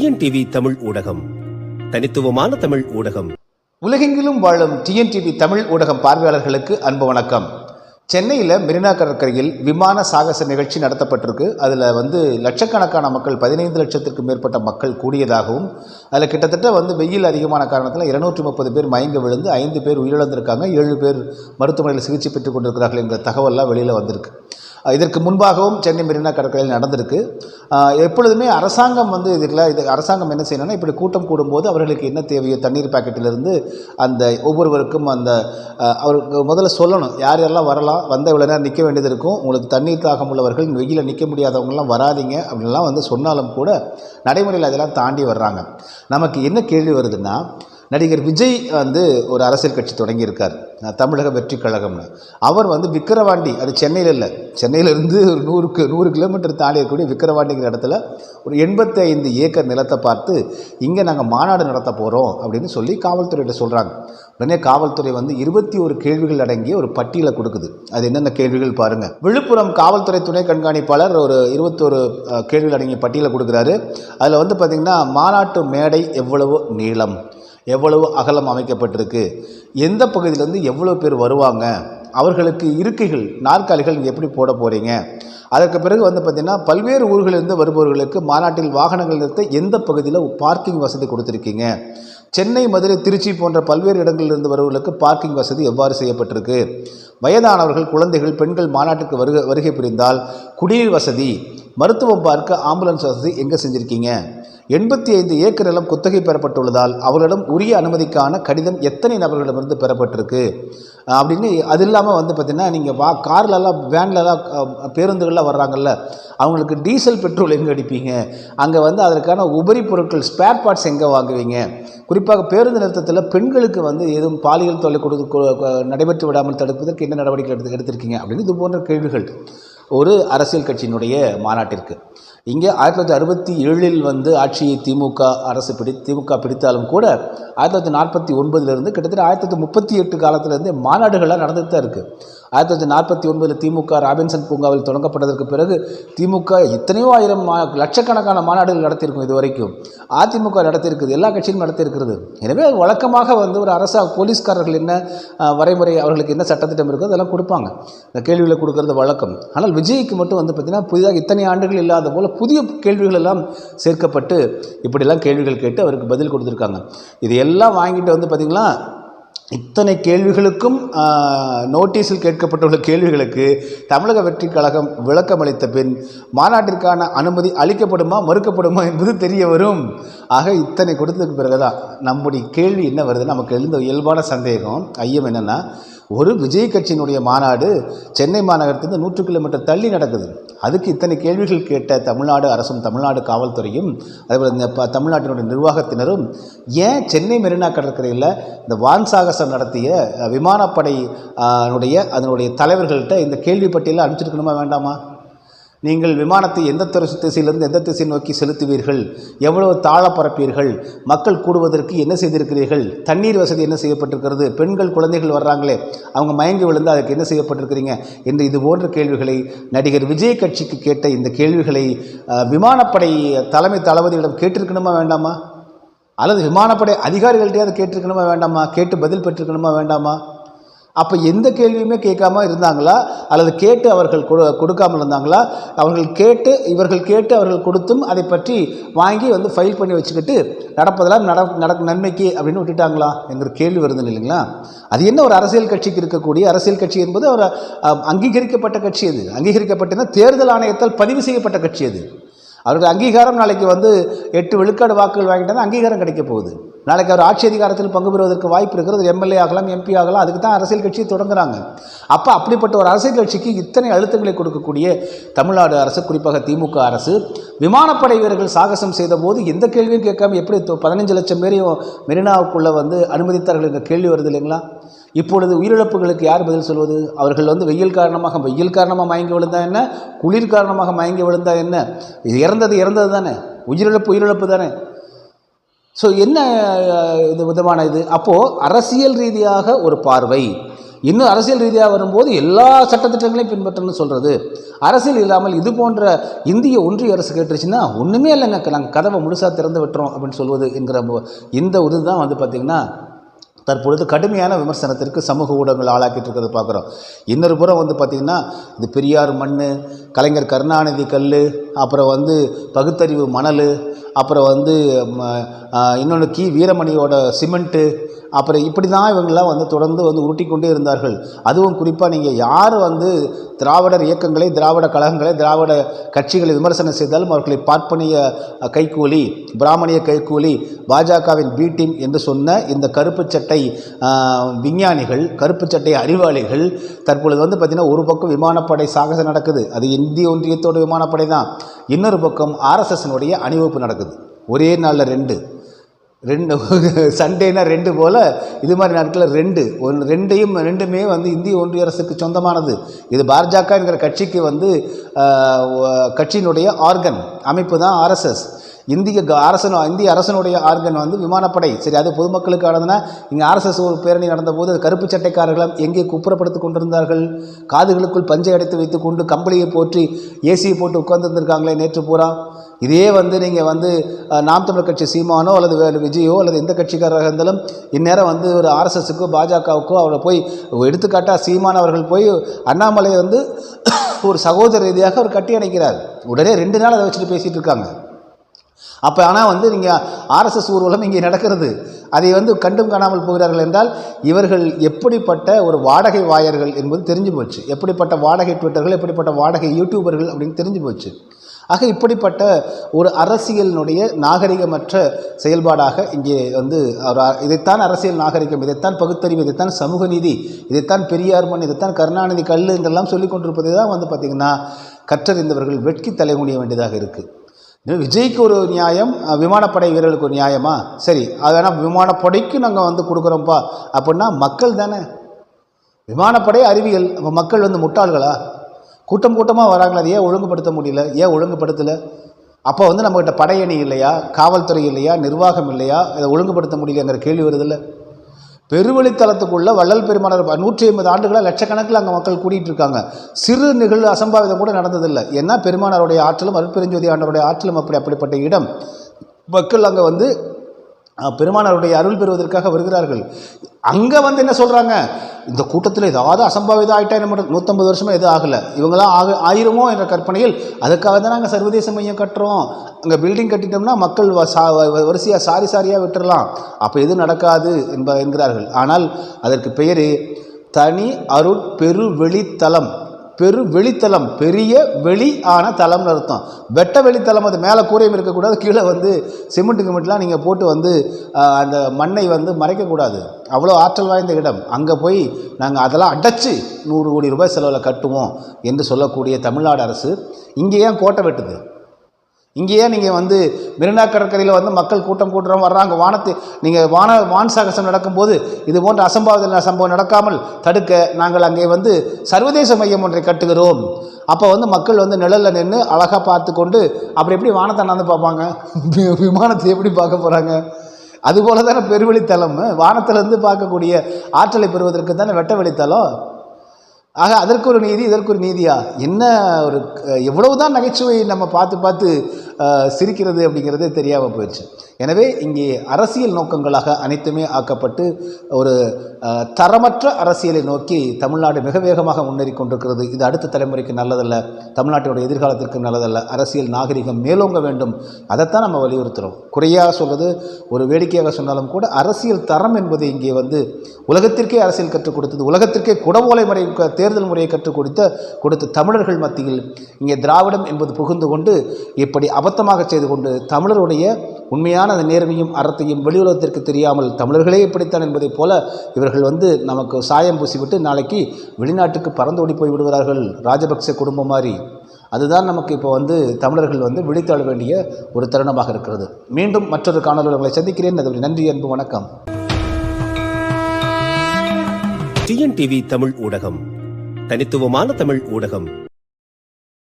TNTV Tamil ஊடகம். தனித்துவமான தமிழ் ஊடகம். உலகெங்கிலும் வாழும் டிஎன்டிவி தமிழ் ஊடகம் பார்வையாளர்களுக்கு அன்பு வணக்கம். சென்னையில் மெரினா கடற்கரையில் விமான சாகச நிகழ்ச்சி நடத்தப்பட்டிருக்கு. அதில் வந்து லட்சக்கணக்கான மக்கள் பதினைந்து லட்சத்திற்கு மேற்பட்ட மக்கள் கூடியதாகவும் அதில் கிட்டத்தட்ட வந்து வெயில் அதிகமான காரணத்தில் இருநூற்றி முப்பது பேர் மயங்க விழுந்து ஐந்து பேர் உயிரிழந்திருக்காங்க ஏழு பேர் மருத்துவமனையில் சிகிச்சை பெற்றுக் கொண்டிருக்கிறார்கள் என்ற தகவல்லாம் வெளியில் வந்திருக்கு. இதற்கு முன்பாகவும் சென்னை மெரினா கடற்கரையில் நடந்திருக்கு. எப்பொழுதுமே அரசாங்கம் வந்து இதில் இது அரசாங்கம் என்ன செய்யணும்னா இப்படி கூட்டம் கூடும்போது அவர்களுக்கு என்ன தேவையோ தண்ணீர் பாக்கெட்டிலிருந்து அந்த ஒவ்வொருவருக்கும் அந்த அவருக்கு முதல்ல சொல்லணும். யார் யாரெல்லாம் வரலாம் வந்த இவ்வளோ நேரம் நிற்க வேண்டியது இருக்கும். உங்களுக்கு தண்ணீர் தாகம் உள்ளவர்கள் வெயிலில் நிற்க முடியாதவங்கலாம் வராதீங்க அப்படின்லாம் வந்து சொன்னாலும் கூட நடைமுறையில் அதெல்லாம் தாண்டி வர்றாங்க. நமக்கு என்ன கேள்வி வருதுன்னா நடிகர் விஜய் வந்து ஒரு அரசியல் கட்சி தொடங்கியிருக்கார். தமிழக வெற்றி கழகம்னு. அவர் வந்து விக்கிரவாண்டி அது சென்னையில் இல்லை. சென்னையிலேருந்து ஒரு நூறுக்கு நூறு கிலோமீட்டர் தாண்டி இருக்கக்கூடிய விக்கிரவாண்டிங்கிற இடத்துல ஒரு எண்பத்தி ஐந்து ஏக்கர் நிலத்தை பார்த்து இங்கே நாங்கள் மாநாடு நடத்த போகிறோம் அப்படின்னு சொல்லி காவல்துறையிட்ட சொல்கிறாங்க உடனே காவல்துறை வந்து இருபத்தி ஒரு கேள்விகள் அடங்கிய ஒரு பட்டியலை கொடுக்குது. அது என்னென்ன கேள்விகள் பாருங்கள் விழுப்புரம் காவல்துறை துணை கண்காணிப்பாளர் ஒரு இருபத்தொரு கேள்விகள் அடங்கிய பட்டியலை கொடுக்குறாரு. அதில் வந்து பார்த்திங்கன்னா மாநாட்டு மேடை எவ்வளவு நீளம்? எவ்வளவு அகலம் அமைக்கப்பட்டிருக்கு? எந்த பகுதியிலேருந்து எவ்வளோ பேர் வருவாங்க? அவர்களுக்கு இருக்கைகள் நாற்காலிகள் நீங்கள் எப்படி போட போகிறீங்க அதற்கு பிறகு வந்து பார்த்திங்கன்னா பல்வேறு ஊர்களிலிருந்து வருபவர்களுக்கு மாநாட்டில் வாகனங்கள் நிறுத்த எந்த பகுதியில் பார்க்கிங் வசதி கொடுத்துருக்கீங்க? சென்னை மதுரை திருச்சி போன்ற பல்வேறு இடங்களிலிருந்து வருவர்களுக்கு பார்க்கிங் வசதி எவ்வாறு செய்யப்பட்டிருக்கு? வயதானவர்கள் குழந்தைகள் பெண்கள் மாநாட்டுக்கு வருகை வருகை புரிந்தால் குடிநீர் வசதி மருத்துவம் பார்க்க ஆம்புலன்ஸ் வசதி எங்கே செஞ்சுருக்கீங்க? எண்பத்தி ஐந்து ஏக்கர் நிலம் குத்தகை பெறப்பட்டுள்ளதால் அவர்களிடம் உரிய அனுமதிக்கான கடிதம் எத்தனை நபர்களிடமிருந்து பெறப்பட்டிருக்கு? அப்படின்னு அது இல்லாமல் வந்து பார்த்திங்கன்னா நீங்கள் வா கார்லலாம் வேன்லலாம் பேருந்துகள்லாம் வர்றாங்கல்ல அவங்களுக்கு டீசல் பெட்ரோல் எங்கே அடிப்பீங்க? அங்கே வந்து அதற்கான உபரி பொருட்கள் ஸ்பேர் பார்ட்ஸ் எங்கே வாங்குவீங்க? குறிப்பாக பேருந்து நிறுத்தத்தில் பெண்களுக்கு வந்து எதுவும் பாலியல் தொல்லை கொடுத்து நடைபெற்று விடாமல் தடுப்பதற்கு என்ன நடவடிக்கை எடுத்து எடுத்திருக்கீங்க? அப்படின்னு இது போன்ற கேள்விகள். ஒரு அரசியல் கட்சியினுடைய மாநாட்டிற்கு. இங்கே ஆயிரத்தி தொள்ளாயிரத்தி அறுபத்தி ஏழில் வந்து ஆட்சியை திமுக அரசு பிடி திமுக பிடித்தாலும் கூட ஆயிரத்தி தொள்ளாயிரத்தி நாற்பத்தி ஒன்பதுலேருந்து கிட்டத்தட்ட ஆயிரத்தி தொள்ளாயிரத்தி முப்பத்தி எட்டு காலத்துலேருந்து மாநாடுகள்லாம் நடந்துட்டு தான் இருக்குது ஆயிரத்தி தொள்ளாயிரத்தி நாற்பத்தி ஒன்பதில் திமுக ராபின்சன் பூங்காவில் தொடங்கப்பட்டதற்கு பிறகு திமுக எத்தனையோ ஆயிரம் மா லட்சக்கணக்கான மாநாடுகள் நடத்தியிருக்கும் இது வரைக்கும் அதிமுக நடத்தியிருக்குது எல்லா கட்சியும் நடத்தியிருக்கிறது. எனவே வழக்கமாக வந்து ஒரு அரசு போலீஸ்காரர்கள் என்ன வரைமுறை அவர்களுக்கு என்ன சட்டத்திட்டம் இருக்கோ அதெல்லாம் கொடுப்பாங்க. இந்த கேள்விகளை கொடுக்கறது வழக்கம். ஆனால் விஜய்க்கு மட்டும் வந்து பார்த்திங்கன்னா புதிதாக இத்தனை ஆண்டுகள் இல்லாத போல் புதிய கேள்விகள் எல்லாம் சேர்க்கப்பட்டு இப்படிலாம் கேள்விகள் கேட்டு அவருக்கு பதில் கொடுத்துருக்காங்க. இது எல்லாம் வாங்கிட்டு வந்து பார்த்திங்கன்னா இத்தனை கேள்விகளுக்கும் நோட்டீஸில் கேட்கப்பட்டுள்ள கேள்விகளுக்கு தமிழக வெற்றி கழகம் விளக்கம் அளித்த பின் மாநாட்டிற்கான அனுமதி அளிக்கப்படுமா மறுக்கப்படுமா என்பது தெரிய வரும். ஆக இத்தனை கொடுத்ததுக்கு பிறகுதான் நம்முடைய கேள்வி என்ன வருது? நமக்கு எழுந்த இயல்பான சந்தேகம் ஐயம் என்னென்னா ஒரு விஜய் கட்சியினுடைய மாநாடு சென்னை மாநகரத்திலிருந்து நூற்று கிலோமீட்டர் தள்ளி நடக்குது. அதுக்கு இத்தனை கேள்விகள் கேட்ட தமிழ்நாடு அரசும் தமிழ்நாடு காவல்துறையும் அதேபோல் இந்த ப- தமிழ்நாட்டினுடைய நிர்வாகத்தினரும் ஏன் சென்னை மெரினா கடற்கரையில் இந்த வான் சாகசம் நடத்திய அஹ், விமானப்படை அதனுடைய தலைவர்கள்ட்ட இந்த கேள்வி அனுப்பிச்சிருக்கணுமா வேண்டாமா? நீங்கள் விமானத்தை எந்த திசையிலிருந்து எந்த திசை நோக்கி செலுத்துவீர்கள்? எவ்வளவு தாழ பரப்பீர்கள்? மக்கள் கூடுவதற்கு என்ன செய்திருக்கிறீர்கள்? தண்ணீர் வசதி என்ன செய்யப்பட்டிருக்கிறது? பெண்கள் குழந்தைகள் வர்றாங்களே அவங்க மயங்கி விழுந்து அதுக்கு என்ன செய்யப்பட்டிருக்கிறீங்க? என்று இது போன்ற கேள்விகளை நடிகர் விஜய் கட்சிக்கு கேட்ட இந்த கேள்விகளை விமானப்படை தலைமை தளபதியிடம் கேட்டிருக்கணுமா வேண்டாமா? அல்லது விமானப்படை அதிகாரிகள்கிட்டயாவது கேட்டிருக்கணுமா வேண்டாமா? கேட்டு பதில் பெற்றிருக்கணுமா வேண்டாமா? அப்போ எந்த கேள்வியுமே கேட்காம இருந்தாங்களா? அல்லது கேட்டு அவர்கள் கொடு கொடுக்காமல் இருந்தாங்களா? அவர்கள் கேட்டு இவர்கள் கேட்டு அவர்கள் கொடுத்தும் அதை பற்றி வாங்கி வந்து ஃபைல் பண்ணி வச்சுக்கிட்டு நடப்பதெல்லாம் நட நடக்கும் நன்மைக்கு அப்படின்னு விட்டுட்டாங்களா? என்கிற கேள்வி வருது இல்லைங்களா? அது என்ன ஒரு அரசியல் கட்சிக்கு இருக்கக்கூடிய அரசியல் கட்சி என்பது ஒரு அங்கீகரிக்கப்பட்ட கட்சி அது. அங்கீகரிக்கப்பட்டனா தேர்தல் ஆணையத்தால் பதிவு செய்யப்பட்ட கட்சி அது. அவருடைய அங்கீகாரம் நாளைக்கு வந்து எட்டு விழுக்காடு வாக்குகள் வாங்கிட்டால் அங்கீகாரம் கிடைக்க போகுது. நாளைக்கு அவர் ஆட்சி அதிகாரத்தில் பங்கு பெறுவதற்கு வாய்ப்பு இருக்கிறது. எம்எல்ஏ ஆகலாம் எம்பி ஆகலாம் அதுக்கு தான் அரசியல் கட்சியை தொடங்குறாங்க. அப்போ அப்படிப்பட்ட ஒரு அரசியல் கட்சிக்கு இத்தனை அழுத்தங்களை கொடுக்கக்கூடிய தமிழ்நாடு அரசு குறிப்பாக திமுக அரசு விமானப்படை வீரர்கள் சாகசம் செய்த போது எந்த கேள்வியும் கேட்காம எப்படி பதினஞ்சு லட்சம் பேரையும் மெரினாவுக்குள்ளே வந்து அனுமதித்தார்கள் என்ற கேள்வி வருது இல்லைங்களா? இப்பொழுது உயிரிழப்புகளுக்கு யார் பதில் சொல்வது? அவர்கள் வந்து வெயில் காரணமாக வெயில் காரணமாக மயங்கி விழுந்தா என்ன? குளிர் காரணமாக மயங்கி விழுந்தா என்ன? இது இறந்தது இறந்தது தானே. உயிரிழப்பு உயிரிழப்பு தானே. ஸோ என்ன இது விதமான இது? அப்போது அரசியல் ரீதியாக ஒரு பார்வை. இன்னும் அரசியல் ரீதியாக வரும்போது எல்லா சட்டத்திட்டங்களையும் பின்பற்றணும்னு சொல்கிறது அரசியல் இல்லாமல் இது போன்ற இந்திய ஒன்றிய அரசு கேட்டுருச்சுன்னா ஒன்றுமே இல்லைங்க. நாங்கள் கதவை முழுசாக திறந்து விட்டுறோம் அப்படின்னு சொல்வது என்கிற இந்த ஒரு தான் வந்து பார்த்திங்கன்னா தற்பொழுது கடுமையான விமர்சனத்திற்கு சமூக ஊடகங்கள் ஆளாக்கிட்டு இருக்கிறது பார்க்குறோம். இன்னொரு புறம் வந்து பார்த்திங்கன்னா இது பெரியார் மண் கலைஞர் கருணாநிதி கல் அப்புறம் வந்து பகுத்தறிவு மணல் அப்புறம் வந்து இன்னொன்று கி. வீரமணியோட சிமெண்ட்டு அப்புறம் இப்படி தான் இவங்கெல்லாம் வந்து தொடர்ந்து வந்து உருட்டிக்கொண்டே இருந்தார்கள். அதுவும் குறிப்பாக நீங்கள் யார் வந்து திராவிடர் இயக்கங்களை திராவிட கழகங்களை திராவிட கட்சிகளை விமர்சனம் செய்தாலும் அவர்களை பார்ப்பனிய கைகூலி கைக்கூலி பிராமணிய கைக்கூலி பாஜகவின் பி டீம் என்று சொன்ன இந்த கருப்பு சட்டை விஞ்ஞானிகள் கருப்பு சட்டை அறிவாளிகள் தற்பொழுது வந்து பார்த்திங்கன்னா ஒரு பக்கம் விமானப்படை சாகசம் நடக்குது. அது இந்திய ஒன்றியத்தோட விமானப்படை தான் இன்னொரு பக்கம் ஆர்எஸ்எஸ்னுடைய அணிவகுப்பு நடக்குது. ஒரே நாளில் ரெண்டு. ரெண்டு சண்டேனா ரெண்டு போல் இது மாதிரி நாட்களில் ரெண்டு. ஒன்று ரெண்டையும் ரெண்டுமே வந்து இந்திய ஒன்றிய அரசுக்கு சொந்தமானது. இது பாஜக என்கிற கட்சிக்கு வந்து கட்சியினுடைய ஆர்கன் அமைப்பு தான் ஆர்எஸ்எஸ் இந்திய க- அரசன் இந்திய அரசனுடைய ஆர்கன் வந்து விமானப்படை. சரி அது பொதுமக்களுக்கானதுன்னா இங்கே ஆர்எஸ்எஸ் ஒரு பேரணி நடந்தபோது அது கருப்பு சட்டைக்காரர்களும் எங்கே குப்புறப்படுத்தி கொண்டிருந்தார்கள். காதுகளுக்குள் பஞ்சை அடைத்து வைத்துக்கொண்டு கம்பளியை போற்றி ஏசியை போட்டு உட்கார்ந்துருந்துருக்காங்களே நேற்று பூரா. இதே வந்து நீங்கள் வந்து நாம் தமிழர் கட்சி சீமானோ அல்லது வேறு விஜயோ அல்லது எந்த கட்சிக்காரராக இருந்தாலும் இந்நேரம் வந்து ஒரு ஆர்எஸ்எஸுக்கோ பாஜகவுக்கோ அவரை போய் எடுத்துக்காட்டாக சீமான் அவர்கள் போய் அண்ணாமலை வந்து ஒரு சகோதர ரீதியாக அவர் கட்டி அணைக்கிறார். உடனே ரெண்டு நாள் அதை வச்சுட்டு பேசிகிட்டு இருக்காங்க. அப்போ ஆனால் வந்து நீங்கள் ஆர்எஸ்எஸ் ஊர்வலம் இங்கே நடக்கிறது. அதை வந்து கண்டும் காணாமல் போகிறார்கள் என்றால் இவர்கள் எப்படிப்பட்ட ஒரு வாடகை வாயர்கள் என்பது தெரிஞ்சு போச்சு. எப்படிப்பட்ட வாடகை ட்விட்டர்கள் எப்படிப்பட்ட வாடகை யூடியூபர்கள் அப்படின்னு தெரிஞ்சு போச்சு. ஆக இப்படிப்பட்ட ஒரு அரசியலினுடைய நாகரிகமற்ற செயல்பாடாக இங்கே வந்து அவர் இதைத்தான் அரசியல் நாகரிகம் இதைத்தான் பகுத்தறிவு இதைத்தான் சமூக நீதி இதைத்தான் பெரியார் மண் இதைத்தான் கருணாநிதி கல் என்றெல்லாம் சொல்லிக் கொண்டிருப்பதை தான் வந்து பார்த்திங்கன்னா கற்றறிந்தவர்கள் வெட்கி தலைமுடிய வேண்டியதாக இருக்குது விஜய்க்கு ஒரு நியாயம் விமானப்படை வீரர்களுக்கு ஒரு நியாயமா? சரி அது வேணால் விமானப்படைக்கு நாங்கள் வந்து கொடுக்குறோம்ப்பா அப்படின்னா மக்கள் தானே. விமானப்படை அறிவியல் அப்போ மக்கள் வந்து முட்டாள்களா? கூட்டம் கூட்டமாக வராங்களா அதை ஏன் ஒழுங்குபடுத்த முடியல? ஏன் ஒழுங்குபடுத்தலை? அப்போ வந்து நம்மகிட்ட படையணி இல்லையா? காவல்துறை இல்லையா? நிர்வாகம் இல்லையா? இதை ஒழுங்குபடுத்த முடியலங்கிற கேள்வி வருதில்ல பெருவழித்தலத்துக்குள்ள வள்ளல் பெருமானர் நூற்றி ஐம்பது ஆண்டுகளாக லட்சக்கணக்கில் அங்கே மக்கள் கூட்டிகிட்டு இருக்காங்க சிறு நிகழ்வு அசம்பாவிதம் கூட நடந்ததில்லை. ஏன்னா பெருமானாருடைய ஆற்றலும் அருட்பெருஞ்சோதி ஆண்டவருடைய ஆற்றலும் அப்படி அப்படிப்பட்ட இடம். மக்கள் அங்கே வந்து பெருமானாருடைய அருள் பெறுவதற்காக வருகிறார்கள். அங்கே வந்து என்ன சொல்கிறாங்க இந்த கூட்டத்தில் ஏதாவது அசம்பாவிதம் ஆகிட்டா நம்ம நூற்றம்பது வருஷமாக எதுவும் ஆகலை. இவங்களாம் ஆக ஆயிருமோ என்ற கற்பனையில் அதுக்காக தான் நாங்கள் சர்வதேச மையம் கட்டுறோம். அங்கே பில்டிங் கட்டிட்டோம்னா மக்கள் வ- சா வ- வரிசையாக சாரி சாரியாக விட்டுறலாம். அப்போ எதுவும் நடக்காது என்ப என்கிறார்கள். ஆனால் அதற்கு பெயர் தனி அருட்பெரு வெளித்தலம் பெரு வெளித்தலம் பெரிய வெளி ஆன தலம்னு அர்த்தம். வெட்ட வெளித்தலம் அது மேலே கூரையும் இருக்கக்கூடாது கீழே வந்து சிமெண்ட் கிமெண்ட்லாம் நீங்கள் போட்டு வந்து அந்த மண்ணை வந்து மறைக்கக்கூடாது அவ்வளோ ஆற்றல் வாய்ந்த இடம். அங்கே போய் நாங்கள் அதெல்லாம் அடைச்சி நூறு கோடி ரூபாய் செலவில் கட்டுவோம் என்று சொல்லக்கூடிய தமிழ்நாடு அரசு இங்கே ஏன் கோட்டை வெட்டுது? இங்கேயே நீங்கள் வந்து மெரினா கடற்கரையில் வந்து மக்கள் கூட்டம் கூட்டுறோம் வர்றாங்க. வானத்தை நீங்கள் வான வான் சாகசம் நடக்கும்போது இது போன்ற அசம்பாவித சம்பவம் நடக்காமல் தடுக்க நாங்கள் அங்கே வந்து சர்வதேச மையம் ஒன்றை கட்டுகிறோம். அப்போ வந்து மக்கள் வந்து நிழலில் நின்று அழகாக பார்த்து கொண்டு அப்படி எப்படி வானத்தை நடந்து பார்ப்பாங்க? விமானத்தை எப்படி பார்க்க போகிறாங்க அதுபோல தானே பெருவெளித்தலம் வானத்திலிருந்து பார்க்கக்கூடிய ஆற்றலை பெறுவதற்கு தானே வெட்ட வெளித்தலம் ஆக அதற்கு ஒரு நீதி இதற்கு ஒரு நீதியா? என்ன ஒரு எவ்வளவு எவ்வளவுதான் நகைச்சுவை நம்ம பார்த்து பார்த்து சிரிக்கிறது அப்படிங்கிறதே தெரியாமல் போயிடுச்சு. எனவே இங்கே அரசியல் நோக்கங்களாக அனைத்துமே ஆக்கப்பட்டு ஒரு தரமற்ற அரசியலை நோக்கி தமிழ்நாடு மிக வேகமாக முன்னேறி கொண்டிருக்கிறது. இது அடுத்த தலைமுறைக்கு நல்லதல்ல. தமிழ்நாட்டோட எதிர்காலத்திற்கு நல்லதல்ல. அரசியல் நாகரிகம் மேலோங்க வேண்டும். அதைத்தான் நம்ம வலியுறுத்துகிறோம் குறையாக சொல்வது ஒரு வேடிக்கையாக சொன்னாலும் கூட அரசியல் தரம் என்பது இங்கே வந்து உலகத்திற்கே அரசியல் கற்றுக் கொடுத்தது உலகத்திற்கே குடவோலை முறை தேர்தல் முறையை கற்றுக் கொடுத்த கொடுத்த தமிழர்கள் மத்தியில் இங்கே திராவிடம் என்பது புகுந்து கொண்டு இப்படி அபத்தமாக செய்து கொண்டு தமிழருடைய உண்மையான அந்த நேர்மையும் அறத்தையும் வெளி உலகத்திற்கு தெரியாமல் தமிழர்களே இப்படித்தான் என்பதைப் போல இவர்கள் வந்து நமக்கு சாயம் பூசிவிட்டு நாளைக்கு வெளிநாட்டுக்கு பறந்து ஓடி போய் விடுகிறார்கள். ராஜபக்சே குடும்பம் மாதிரி அதுதான் நமக்கு இப்போ வந்து தமிழர்கள் வந்து விழித்தாழ வேண்டிய ஒரு தருணமாக இருக்கிறது. மீண்டும் மற்றொரு காணொலி உங்களை சந்திக்கிறேன். அதில் நன்றி அன்பு வணக்கம். டிஎன்டிவி தமிழ் ஊடகம். தனித்துவமான தமிழ் ஊடகம்.